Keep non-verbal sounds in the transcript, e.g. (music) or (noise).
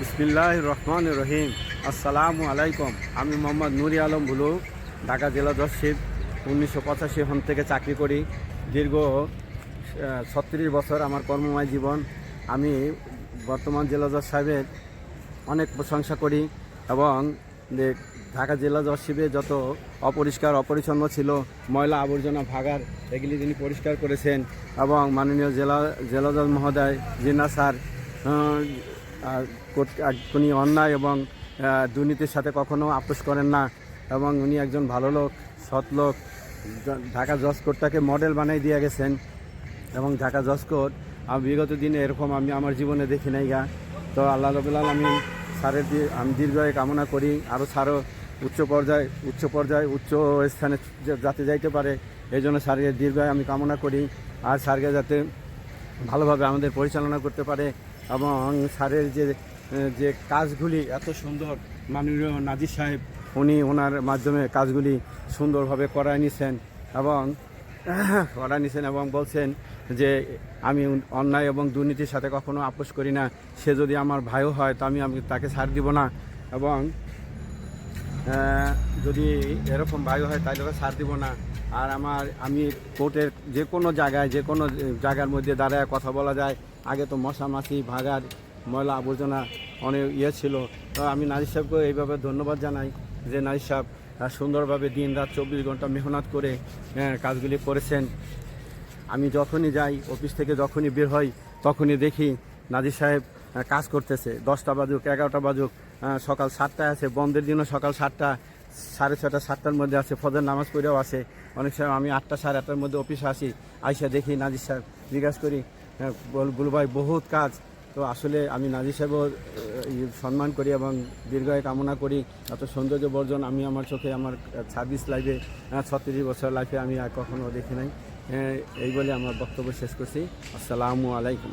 বিসমিল্লাহ রহমান রহিম আসসালামু আলাইকুম। আমি মোহাম্মদ নুরি আলম বুলু ঢাকা জেলা দর্শিপ উনিশশো পঁচাশি সন থেকে চাকরি করি। দীর্ঘ ছত্রিশ বছর আমার কর্মময় জীবন। আমি বর্তমান জেলা জজ সাহেবের অনেক প্রশংসা করি এবং ঢাকা জেলা জজ শিবে যত অপরিষ্কার, অপরিচ্ছন্ন ছিল, ময়লা আবর্জনা ভাগার, এগুলি তিনি পরিষ্কার করেছেন এবং মাননীয় জেলা জেলা জজ মহোদয় জিন্না স্যার উনি অন্যায় এবং দুর্নীতির সাথে কখনো আপোষ করেন না এবং উনি একজন ভালো লোক, সৎ লোক। ঢাকা জজ কোর্টটাকে মডেল বানিয়ে দিয়ে গেছেন এবং ঢাকা জজ কোর্ট আমি বিগত দিনে এরকম আমি আমার জীবনে দেখি নাই গা। তো আল্লাহ রবুল্লাল আমি স্যারের আমি দীর্ঘায় কামনা করি, আরও স্যারও উচ্চ পর্যায়ে উচ্চ পর্যায়ে, উচ্চ স্থানে যাতে যাইতে পারে, এই জন্য স্যারের দীর্ঘায় আমি কামনা করি। আর স্যারকে যাতে ভালোভাবে আমাদের পরিচালনা করতে পারে এবং স্যারের যে যে কাজগুলি এত সুন্দর, মাননীয় নাজির সাহেব, উনি ওনার মাধ্যমে কাজগুলি সুন্দরভাবে করায় নিছেন এবং (coughs) করায় নিছেন এবং বলছেন যে, আমি অন্যায় এবং দুর্নীতির সাথে কখনো আপোষ করি না। সে যদি আমার ভাইও হয়, তো আমি আমি তাকে ছাড় দিব না। এবং যদি এরকম বায়ু হয়, তাহলে ওকে ছাড় দিব না। আর আমার, আমি কোর্টের যে কোনো জায়গায়, যে কোনো জায়গার মধ্যে দাঁড়ায় কথা বলা যায়। আগে তো মশা, মাছি ভাগার ময়লা, আবর্জনা অনেক ইয়ে ছিল। তো আমি নাজির সাহেবকে এইভাবে ধন্যবাদ জানাই যে নাজির সাহেব সুন্দরভাবে দিন রাত চব্বিশ ঘণ্টা মেহনত করে কাজগুলি করেছেন। আমি যখনই যাই, অফিস থেকে যখনই বের হই, তখনই দেখি নাজির সাহেব কাজ করতেছে। দশটা বাজুক, এগারোটা বাজুক। সকাল সাতটায় আছে বন্ধের দিনও সকাল সাতটা সাড়ে ছটা সাতটার মধ্যে আছে ফজর নামাজ পড়েও আছে। অনেক সময় আমি আটটা সাড়ে আটটার মধ্যে অফিসে আসি আইসা দেখি নাজির সাহেব জিজ্ঞাসা করি হ্যাঁ, বল- ভাই বহুত কাজ। তো আসলে আমি নাজির সাহেবও সম্মান করি এবং দীর্ঘায় কামনা করি। এত সৌন্দর্য বর্জন আমি আমার চোখে আমার সার্ভিস লাইফে ছত্রিশ বছর লাইফে আমি আর কখনও দেখি নাই। আহ, এই বলে আমার বক্তব্য শেষ করছি। আসসালামু আলাইকুম।